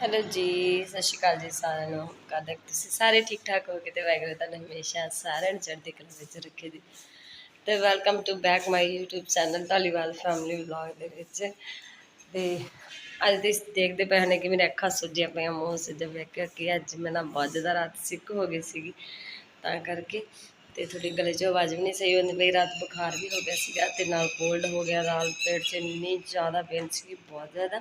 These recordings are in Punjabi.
ਹੈਲੋ ਜੀ, ਸਤਿ ਸ਼੍ਰੀ ਅਕਾਲ ਜੀ ਸਾਰਿਆਂ ਨੂੰ। ਕਦ ਤੁਸੀਂ ਸਾਰੇ ਠੀਕ ਠਾਕ ਹੋ? ਕਿਤੇ ਵਾਹਿਗੁਰੂ ਤੁਹਾਨੂੰ ਹਮੇਸ਼ਾ ਸਾਰਿਆਂ ਨੂੰ ਚੜ੍ਹਦੀ ਕਲਾ ਵਿੱਚ ਰੱਖੇ ਜੀ ਤੇ welcome to back my YouTube channel Dhaliwal family vlog ਦੇ ਵਿੱਚ। ਤੇ ਅੱਜ ਦੇ ਦੇਖਦੇ ਪਏ ਨੇ ਕਿ ਮੇਰੇ ਅੱਖਾਂ ਸੁੱਜੀਆਂ ਪਈਆਂ, ਮੂੰਹ ਸੁੱਜਿਆ ਪਿਆ ਕਿ ਅੱਜ ਮੈਂ ਨਾ ਬਹੁਤ ਜ਼ਿਆਦਾ ਰਾਤ ਸਿੱਕ ਹੋ ਗਈ ਸੀਗੀ। ਤਾਂ ਕਰਕੇ ਤੇ ਥੋੜੀ ਗਲੇ 'ਚ ਆਵਾਜ਼ ਵੀ ਨਹੀਂ ਸਹੀ ਹੁੰਦੀ ਪਈ, ਰਾਤ ਬੁਖਾਰ ਵੀ ਹੋ ਗਿਆ ਸੀਗਾ ਤੇ ਨਾਲ ਕੋਲਡ ਹੋ ਗਿਆ, ਨਾਲ ਪੇਟ 'ਚ ਇੰਨੀ ਜ਼ਿਆਦਾ ਪੇਨ ਸੀ ਬਹੁਤ ਜ਼ਿਆਦਾ।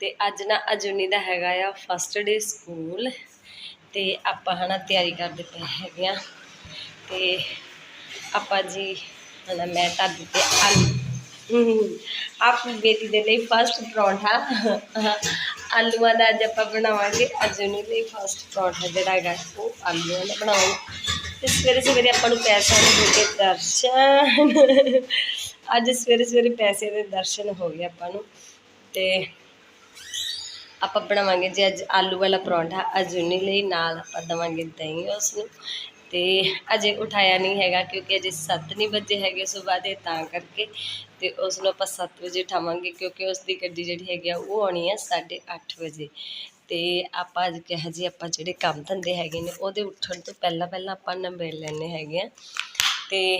ਤੇ ਅੱਜ ਨਾ ਅਜੂਨੀ ਦਾ ਹੈਗਾ ਆ ਫਸਟ ਡੇ ਸਕੂਲ ਤੇ ਆਪਾਂ ਹਨਾ ਤਿਆਰੀ ਕਰਦੇ ਪਏ ਹੈਗੇ ਆ। ਤੇ ਆਪਾਂ ਜੀ ਹਨਾ ਮੈਂ ਤਾਂ ਦਿੱਤੇ ਆਲੂ ਆਪਣੀ ਬੇਟੀ ਦੇ ਲਈ ਫਸਟ ਪਰੌਂਠਾ, ਆਲੂਆਂ ਦਾ ਅੱਜ ਆਪਾਂ ਬਣਾਵਾਂਗੇ। ਅਜੂਨੀ ਲਈ ਫਸਟ ਪਰੌਂਠਾ ਜਿਹੜਾ ਹੈਗਾ, ਉਹ ਆਲੂਆਂ ਦਾ ਬਣਾਵਾਂਗੇ। ਤੇ ਸਵੇਰੇ ਸਵੇਰੇ ਆਪਾਂ ਨੂੰ ਪੈਸਿਆਂ ਦੇ ਹੋ ਗਏ ਦਰਸ਼ਨ। ਅੱਜ ਸਵੇਰੇ ਸਵੇਰੇ ਪੈਸੇ ਦੇ ਦਰਸ਼ਨ ਹੋ ਗਏ ਆਪਾਂ ਨੂੰ ਤੇ ਆਪਾਂ ਬਣਾਵਾਂਗੇ ਜੀ ਅੱਜ ਆਲੂ ਵਾਲਾ ਪਰੌਂਠਾ। ਅਜੂਨੀ ਲਈ, ਨਾਲ ਆਪਾਂ ਦਵਾਂਗੇ ਦਹੀਂ ਉਸ ਨੂੰ ਤੇ ਅਜੇ ਉਠਾਇਆ ਨਹੀਂ ਹੈਗਾ ਕਿਉਂਕਿ ਅਜੇ 7 ਨਹੀਂ ਵਜੇ ਹੈਗੇ ਸਵੇਰ ਦੇ, ਤਾਂ ਕਰਕੇ। ਤੇ ਉਸ ਨੂੰ ਆਪਾਂ 7 ਵਜੇ ਉਠਾਵਾਂਗੇ ਕਿਉਂਕਿ ਉਸ ਦੀ ਗੱਡੀ ਜਿਹੜੀ ਹੈਗੀ ਆ, ਉਹ ਆਉਣੀ ਹੈ 8:30 ਵਜੇ। ਤੇ ਆਪਾਂ ਅੱਜ ਕਿਹਾ ਜੀ ਆਪਾਂ ਜਿਹੜੇ ਕੰਮ ਧੰਦੇ ਹੈਗੇ ਨੇ, ਉਹਦੇ ਉੱਠਣ ਤੋਂ ਪਹਿਲਾਂ ਪਹਿਲਾਂ ਆਪਾਂ ਨਿਬੇੜ ਲੈਣੇ ਹੈਗੇ ਆ। ਤੇ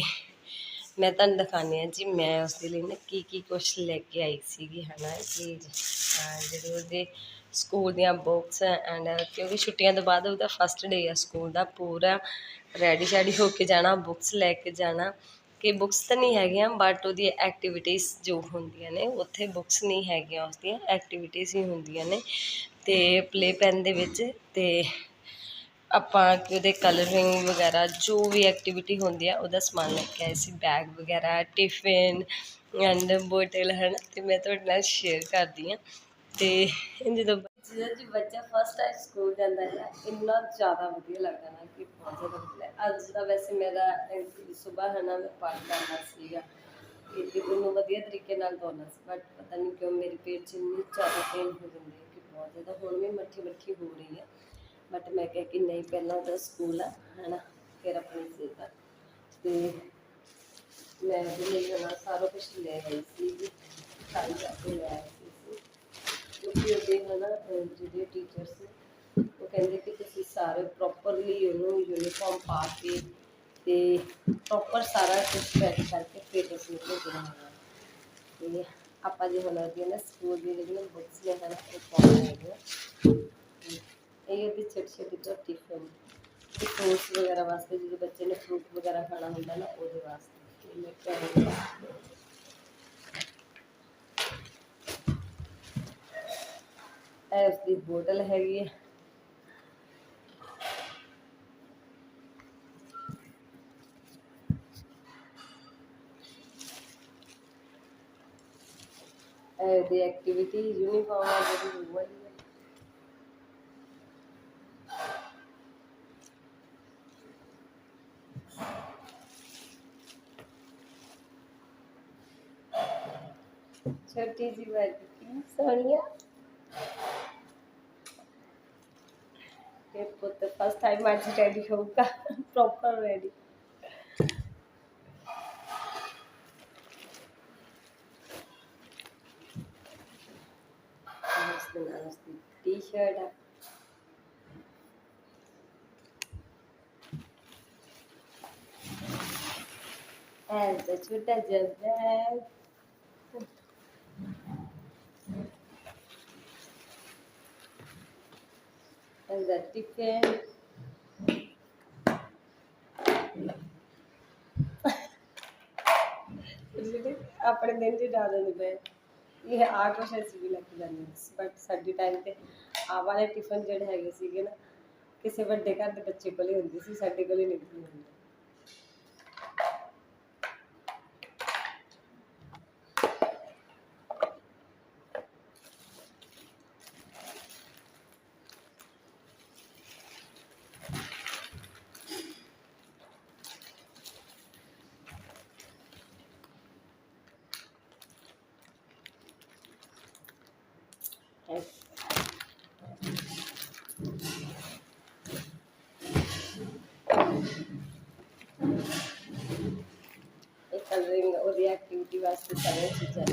ਮੈਂ ਤੁਹਾਨੂੰ ਦਿਖਾਉਂਦੀ ਹਾਂ ਜੀ, ਮੈਂ ਉਸ ਦੇ ਲਈ ਨਾ ਕੀ ਕੀ ਕੁਛ ਲੈ ਕੇ ਆਈ ਸੀਗੀ, ਹਨਾ ਕਿ ਜਿਹੜੇ ਉਹਦੇ ਸਕੂਲ ਦੀਆਂ ਬੁੱਕਸ ਐਂਡ ਕਿਉਂਕਿ ਛੁੱਟੀਆਂ ਤੋਂ ਬਾਅਦ ਉਹਦਾ ਫਸਟ ਡੇ ਆ ਸਕੂਲ ਦਾ, ਪੂਰਾ ਰੈਡੀ ਸ਼ੈਡੀ ਹੋ ਕੇ ਜਾਣਾ ਬੁੱਕਸ ਲੈ ਕੇ ਜਾਣਾ। ਕਿ ਬੁੱਕਸ ਤਾਂ ਨਹੀਂ ਹੈਗੀਆਂ ਬਟ ਉਹਦੀ ਐਕਟੀਵਿਟੀਜ਼ ਜੋ ਹੁੰਦੀਆਂ ਨੇ, ਉੱਥੇ ਬੁੱਕਸ ਨਹੀਂ ਹੈਗੀਆਂ ਉਸਦੀਆਂ ਐਕਟੀਵਿਟੀਜ਼ ਹੀ ਹੁੰਦੀਆਂ ਨੇ। ਤੇ ਪਲੇ ਪੈਨ ਦੇ ਵਿੱਚ ਤੇ ਆਪਾਂ ਕਿ ਉਹਦੇ ਕਲਰਿੰਗ ਵਗੈਰਾ, ਜੋ ਵੀ ਐਕਟੀਵਿਟੀ ਹੁੰਦੀ ਆ, ਉਹਦਾ ਸਮਾਨ ਲੈ ਕੇ ਆਏ ਸੀ ਬੈਗ ਵਗੈਰਾ ਟਿਫਿਨ ਐਂਡ ਬੋਟਲ ਹਨ। ਤੇ ਮੈਂ ਤੁਹਾਡੇ ਨਾਲ ਸ਼ੇਅਰ ਕਰਦੀ ਆ ਤੇ ਜਦੋਂ ਜਦੋਂ ਜੀ ਬੱਚਾ ਫਸਟ ਟਾਈਮ ਸਕੂਲ ਜਾਂਦਾ ਹੈ ਇੰਨਾ ਜ਼ਿਆਦਾ ਵਧੀਆ ਲੱਗਦਾ ਨਾ ਕਿ ਬਹੁਤ ਜ਼ਿਆਦਾ ਵਧੀਆ ਅੱਜ ਦਾ ਵੈਸੇ ਮੇਰਾ ਸਵੇਰ ਹੈ ਨਾ, ਮੈਂ ਪਾਠ ਕਰਨਾ ਸੀਗਾ। ਕਿ ਤੇ ਉਹਨੂੰ ਵਧੀਆ ਤਰੀਕੇ ਨਾਲ ਦੋਨਾ ਸੀ ਬਟ ਪਤਾ ਨਹੀਂ ਕਿਉਂ ਮੇਰੇ ਪੇਟ 'ਚ ਇੰਨੀ ਜ਼ਿਆਦਾ ਪੇਨ ਹੋ ਜਾਂਦੀ ਹੈ ਕਿ ਬਹੁਤ ਜ਼ਿਆਦਾ, ਹੁਣ ਵੀ ਮੱਠੀ ਮੱਠੀ ਹੋ ਰਹੀ ਹੈ। ਬਟ ਮੈਂ ਕਿਹਾ ਕਿ ਨਹੀਂ, ਪਹਿਲਾਂ ਤਾਂ ਸਕੂਲ ਆ, ਹੈਨਾ, ਫਿਰ ਆਪਣੀ ਸਿਹਤ ਤੇ ਮੈਂ ਉਹਦੇ ਲਈ ਹਨਾ ਸਾਰਾ ਕੁਝ ਲੈ ਆਈ ਸੀ ਸਾਰੀ ਜਾ ਲੈ ਕਿਉਂਕਿ ਉਹਦੇ ਹਨਾ ਜਿਹੜੇ ਟੀਚਰਸ ਉਹ ਕਹਿੰਦੇ ਕਿ ਤੁਸੀਂ ਸਾਰੇ ਪ੍ਰੋਪਰਲੀ ਉਹਨੂੰ ਯੂਨੀਫਾਰਮ ਪਾ ਕੇ ਤੇ ਪ੍ਰੋਪਰ ਸਾਰਾ ਕੁਝ ਪੈਕ ਕਰਕੇ ਫਿਰ ਤੁਸੀਂ ਭੇਜਣਾ ਹੈਗਾ ਤੇ ਆਪਾਂ ਜੇ ਹੁਣ ਉਹਦੀ ਨਾ ਸਕੂਲ ਦੀ ਜਿਹੜੀਆਂ ਬੁੱਕਸ ਨੇ ਹਨ, ਉਹ ਪਾਉਣਾ ਇਹ ਉਹਦੀ ਛੋਟੀ ਛੋਟੀ ਤੋਂ ਟਿਫਨ ਤੇ ਫਰੂਟਸ ਵਗੈਰਾ ਵਾਸਤੇ ਜਦੋਂ ਬੱਚੇ ਨੇ ਫਰੂਟ ਵਗੈਰਾ ਖਾਣਾ ਹੁੰਦਾ ਨਾ, ਉਹਦੇ ਵਾਸਤੇ। ਮੈਂ ਕਿਹਾ ਇਹ ਦੀ ਬੋਟਲ ਹੈਗੀ ਹੈ। ਦੀ ਐਕਟੀਵਿਟੀ ਯੂਨੀਫਾਰਮ ਆ ਜਿਹੜੀ ਹੋਈ ਹੈ। ਛੋਟੀ ਜੀ ਵਾਲੀ ਸੋਨੀਆ? पुत्र फर्स्ट टाइम आज रेडी होगा प्रॉपर रेडी टी शर्ट है ऐसा छोटा जब and the tiffin. ਜਿਹੜੇ ਆਪਣੇ ਦਿਨ ਚ ਡਾਲ ਦਿੰਦੇ ਪਏ ਇਹ ਆਟੋ ਕੁਛ ਅਸੀਂ ਵੀ ਲੈ ਜਾਂਦੇ ਬਟ ਸਾਡੇ ਟਾਈਮ ਤੇ ਆ ਵਾਲੇ ਟਿਫਨ ਜਿਹੜੇ ਹੈਗੇ ਸੀਗੇ ਨਾ, ਕਿਸੇ ਵੱਡੇ ਘਰ ਦੇ ਬੱਚੇ ਕੋਲੇ ਹੁੰਦੇ ਸੀ, ਸਾਡੇ ਕੋਲੇ ਨਹੀਂ ਸੀ ਵਾਸਤੇ ਸਾਰੀਆਂ ਚੀਜ਼ਾਂ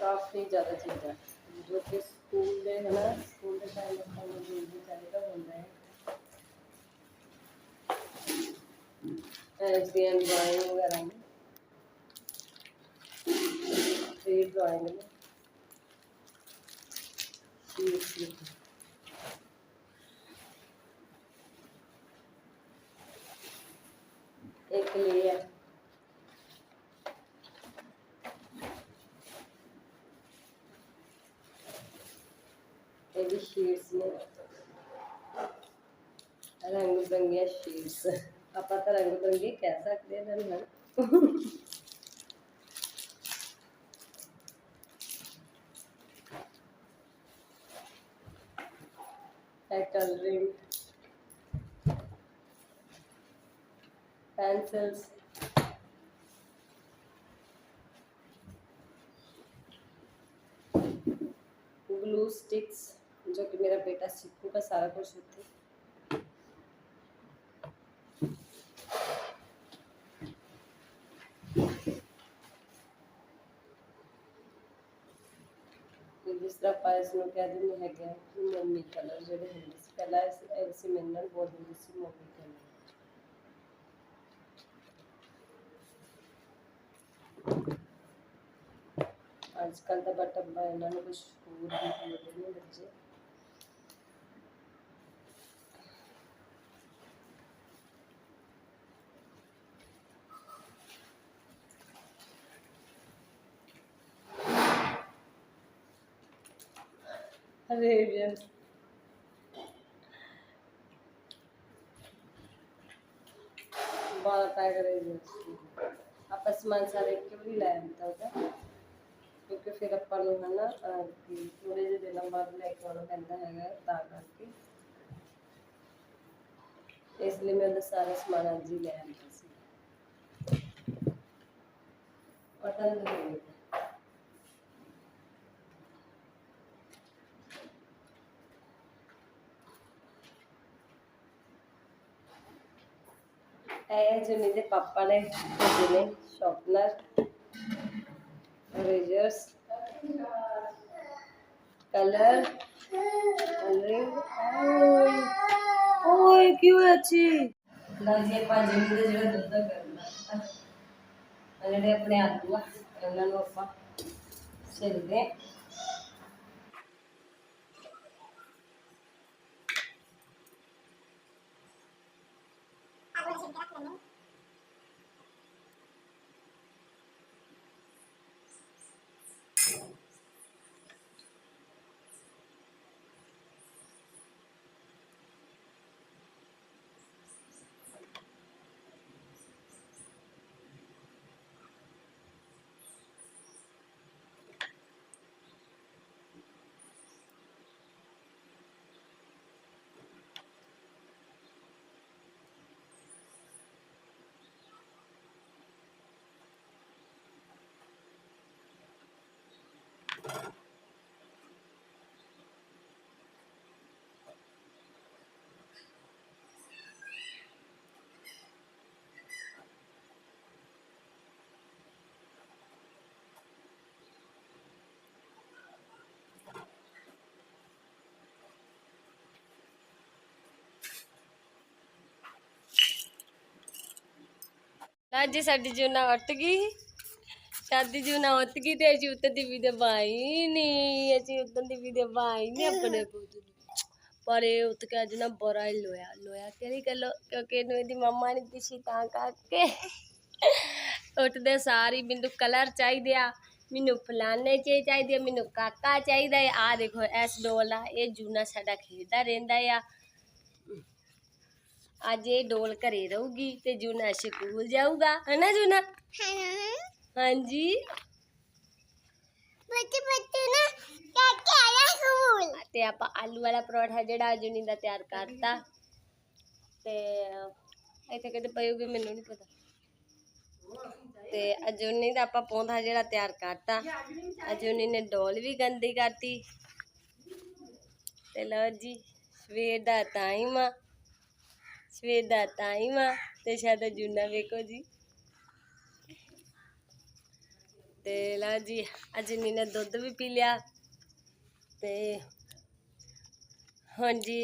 ਕਾਫੀ ਜ਼ਿਆਦਾ ਚੀਜ਼ਾਂ। ਜੋ ਕਿ ਸਕੂਲ ਦੇ ਹਨਾ ਸਕੂਲ ਦੇ ਟਾਈਮ ਆਪਾਂ ਨੂੰ ਜਲਦੀ ਚਾਹੀਦਾ ਹੁੰਦਾ ਹੈ। ਐਸ ਡੀ ਐਮ ਡਰਾਇੰਗ ਵਗੈਰਾ ਨੇ। ਇਹ ਡਰਾਇੰਗ ਨੇ। ਸ਼ੀਟਸ ਲਿਖੋ ਇਹ ਵੀ ਸ਼ੇਡਸ ਨੇ ਰੰਗ ਬਿਰੰਗੀਆਂ ਸ਼ੇਡਸ ਆਪਾਂ ਤਾਂ ਰੰਗ ਬਿਰੰਗੇ ਕਹਿ ਸਕਦੇ ਇਹਨਾਂ ਨੂੰ ਹਨ coloring pencils. Glue sticks. जो कि मेरा बेटा सीखू का सारा कुछ होती तो दूसरा पायस में क्या दिन है गया कि मम्मी कलर जो है पहला ऐसे बहुत से मम्मी कलर तो बट इन्होंने कुछ भी बच्चे। Arabian. ਬਾਲ ਪੈਕ ਰਹੇ ਆਪਾਂ ਸਮਾਨ ਸਾਰੇ ਇੱਕ ਵਾਰੀ ਲੈ ਫਿਰ ਆਪਾਂ ਨੂੰ ਹੈ ਥੋੜੇ ਜਿਹੇ ਦਿਨਾਂ ਬਾਅਦ ਲੈ ਕੇ ਆਉਣਾ ਪੈਂਦਾ ਹੈਗਾ ਤਾਂ ਕਰਕੇ। ਇਸ ਲਈ ਮੈਂ ਉਹਦਾ ਸਾਰਾ ਸਮਾਨ ਅੱਜ ਹੀ ਲੈ ਆਉਂਦਾ ਸੀ। ਪਟਨ ਦੇ ਹੋਏ ਇਹ ਜੁਨੀ ਦੇ ਪਾਪਾ ਨੇ ਭੇਜੇ ਨੇ ਸ਼ਾਰਪਨਰ erasers ਕਲਰ ਕਲਰਿੰਗ ਓਏ ਕਿਉਂ ਅੱਛੀ ਲੱਗੇ ਪੰਜ ਮਿੰਟ ਦੇ ਜਿਹੜਾ ਦੁੱਧ ਦਾ ਅੱਜ ਸਾਡੀ ਜੂਨਾ ਉੱਟ ਗਈ। ਸਾਡੀ ਜੂਨਾ ਉੱਟ ਗਈ ਤੇ ਅਸੀਂ ਉੱਤਰ ਦੀ ਵੀ ਦਵਾਈ ਨਹੀਂ ਅਸੀਂ ਉੱਤਰ ਦੀ ਵੀ ਦਵਾਈ ਨਹੀਂ ਆਪਣੇ ਪੁੱਤ ਪਰ ਇਹ ਉੱਤ ਕੇ ਅੱਜ ਨਾ ਬੜਾ ਹੀ ਲੋਇਆ ਲੋਇਆ ਕਿਹੜੀ ਗੱਲ? ਕਿਉਂਕਿ ਇਹਨੂੰ ਇਹਦੀ ਮੰਮਾ ਨੇ ਦਿਸੀ ਤਾਂ ਕਰਕੇ। ਉੱਠਦੇ ਸਾਰੀ ਮੈਨੂੰ ਕਲਰ ਚਾਹੀਦੇ ਆ, ਮੈਨੂੰ ਫਲਾਣੇ ਚੇ ਚਾਹੀਦੇ ਆ, ਮੈਨੂੰ ਕਾਕਾ ਚਾਹੀਦਾ ਹੈ ਆ ਦੇਖੋ ਐਸ ਡੋਲ ਆ, ਇਹ ਜੂਨਾ ਸਾਡਾ ਖੇਡਦਾ ਰਹਿੰਦਾ ਆ। ਅੱਜ ਇਹ ਡੋਲ ਘਰੇ ਰਹੂਗੀ ਤੇ ਜੂਨਾ ਸਕੂਲ ਜਾਊਗਾ। ਹਨਾ ਜੂਨਾ? ਹਾਂਜੀ। ਬੱਚੇ ਬੱਚੇ ਨਾ ਕਾਕੇ ਆਇਆ ਸਕੂਲ। ਤੇ ਆਪਾਂ ਆਲੂ ਵਾਲਾ ਪਰੌਠਾ ਜਿਹੜਾ ਜੂਨੀ ਦਾ ਤਿਆਰ ਕਰਤਾ। ਤੇ ਇੱਥੇ ਕਿਤੇ ਪਈ ਹੋਊਗੀ ਮੈਨੂੰ ਨਹੀਂ ਪਤਾ। ਤੇ ਅਜੂਨੀ ਦਾ ਆਪਾਂ ਪੌਂਦਾ ਜਿਹੜਾ ਤਿਆਰ ਕਰਤਾ। ਅਜੂਨੀ ਨੇ ਡੋਲ ਵੀ ਗੰਦੀ ਕਰਤੀ। ਤੇ ਲਓ ਜੀ ਸਵੇਰ ਦਾ ਟਾਈਮ ਆ। ਸਵੇਰ ਦਾ ਟਾਈਮ ਆ ਤੇ ਸ਼ਾਇਦ ਜੂਨਾ ਵੇਖੋ ਜੀ। ਤੇ ਲਓ ਜੀ ਅਜੂਨੀ ਨੇ ਦੁੱਧ ਵੀ ਪੀ ਲਿਆ। ਤੇ ਹੁਣ ਜੀ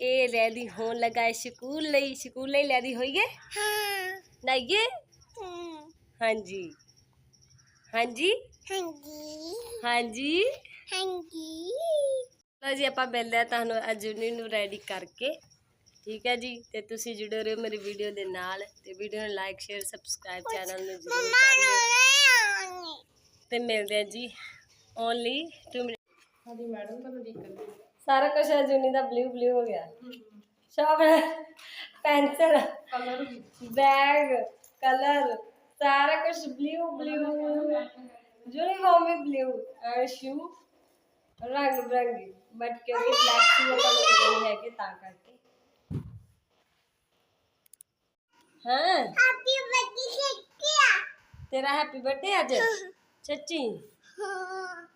ਇਹ ਰੈਡੀ ਹੋਣ ਲੱਗਾ ਸਕੂਲ ਲਈ। ਸਕੂਲ ਲਈ ਰੈਡੀ ਹੋਈਏ ਹਾਂ। ਨਾਈਏ ਹਾਂ। ਹਾਂਜੀ। ਹਾਂਜੀ? ਹਾਂਜੀ। ਹਾਂਜੀ? ਹਾਂਜੀ। ਲਓ ਜੀ ਆਪਾਂ ਮਿਲਦੇ ਹਾਂ ਤੁਹਾਨੂੰ ਅਜੂਨੀ ਨੂੰ ਰੈਡੀ ਕਰਕੇ। ਠੀਕ ਹੈ ਜੀ ਤੇ ਤੁਸੀਂ ਜੁੜੇ ਰਹੋ ਮੇਰੀ ਵੀਡੀਓ ਦੇ ਨਾਲ ਤੇ ਵੀਡੀਓ ਨੂੰ ਲਾਈਕ ਸ਼ੇਅਰ ਸਬਸਕ੍ਰਾਈਬ ਚੈਨਲ ਨੂੰ ਜ਼ਰੂਰ ਮਮਾ ਕਰ ਲਿਓ ਨੂੰ ਨਹੀਂ ਆਉਣੀ ਤੇ ਮਿਲਦੇ ਹਾਂ ਜੀ ਓਨਲੀ 2 ਮਿੰਟ ਸਾਡੀ ਮੈਡਮ ਤਾਂ ਦੇਖ ਕਰ ਸਾਰਾ ਕੁਝ ਅਜੂਨੀ ਦਾ ਬਲੂ ਬਲੂ ਹੋ ਗਿਆ shop pencil colour bag colour सारा कुछ ब्लू ब्लू यूनिफॉर्म भी ब्लू और शू रंग बिरंगी बट क्योंकि ब्लैक शू अपन नहीं है कि ता करके ਹਾਂ। ਹੈਪੀ ਬਰਥਡੇ ਸੱਚਿਆ ਤੇਰਾ ਹੈਪੀ ਬਰਥਡੇ ਅੱਜ? ਸੱਚੀ? ਹਾਂ।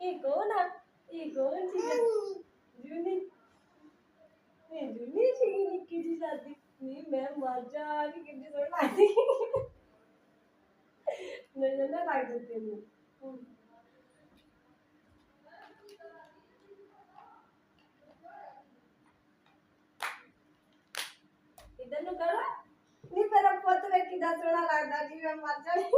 ਇਹ ਕੌਣ ਆ? ਇਹ ਕੌਣ ਨਹੀਂ ਮੈਂ ਮਰ ਜਾ ਕਿ ਕਿੰਨੀ ਨਹੀਂ ਨਾ ਲੱਗ ਦਿੱਤੀ ਤੈਨੂੰ ਇਧਰ ਨੂੰ ਕਰੋ ਨਹੀਂ ਮੇਰਾ ਪੁੱਤ ਵੇ ਕਿੰਨਾ ਸੋਹਣਾ ਲੱਗਦਾ ਜੀ ਮੈਂ ਮਰ ਜਾਣੀ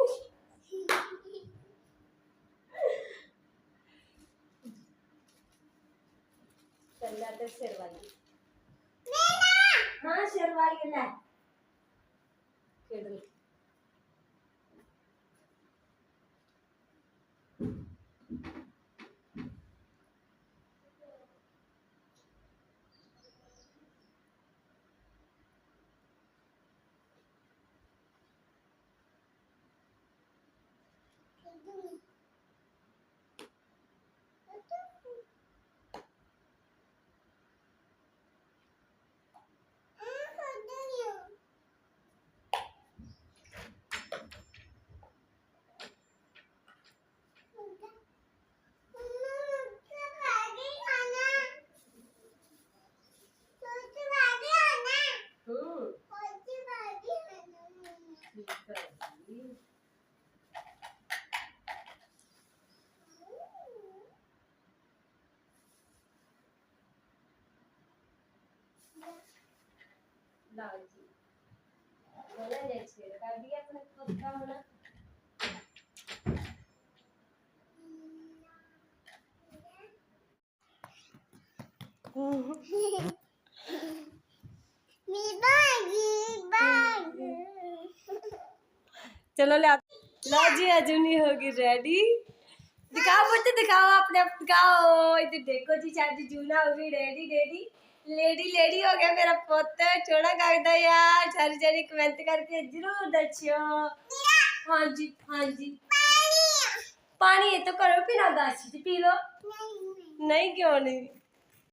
चलो ले लो जी अजूनी होगी रेडी दिखाओ मुझे दिखाओ अपने आप दिखाओ इधर देखो जी चाची जूना होगी रेडी रेडी लेडी लेडी हो गया मेरा पुत छोड़ा कर दो यार सारी सारी कमेंट करके जरूर दसियो हाँ जी हाँ जी पानी है तो करो पीना दासी पी लो नहीं क्यों नहीं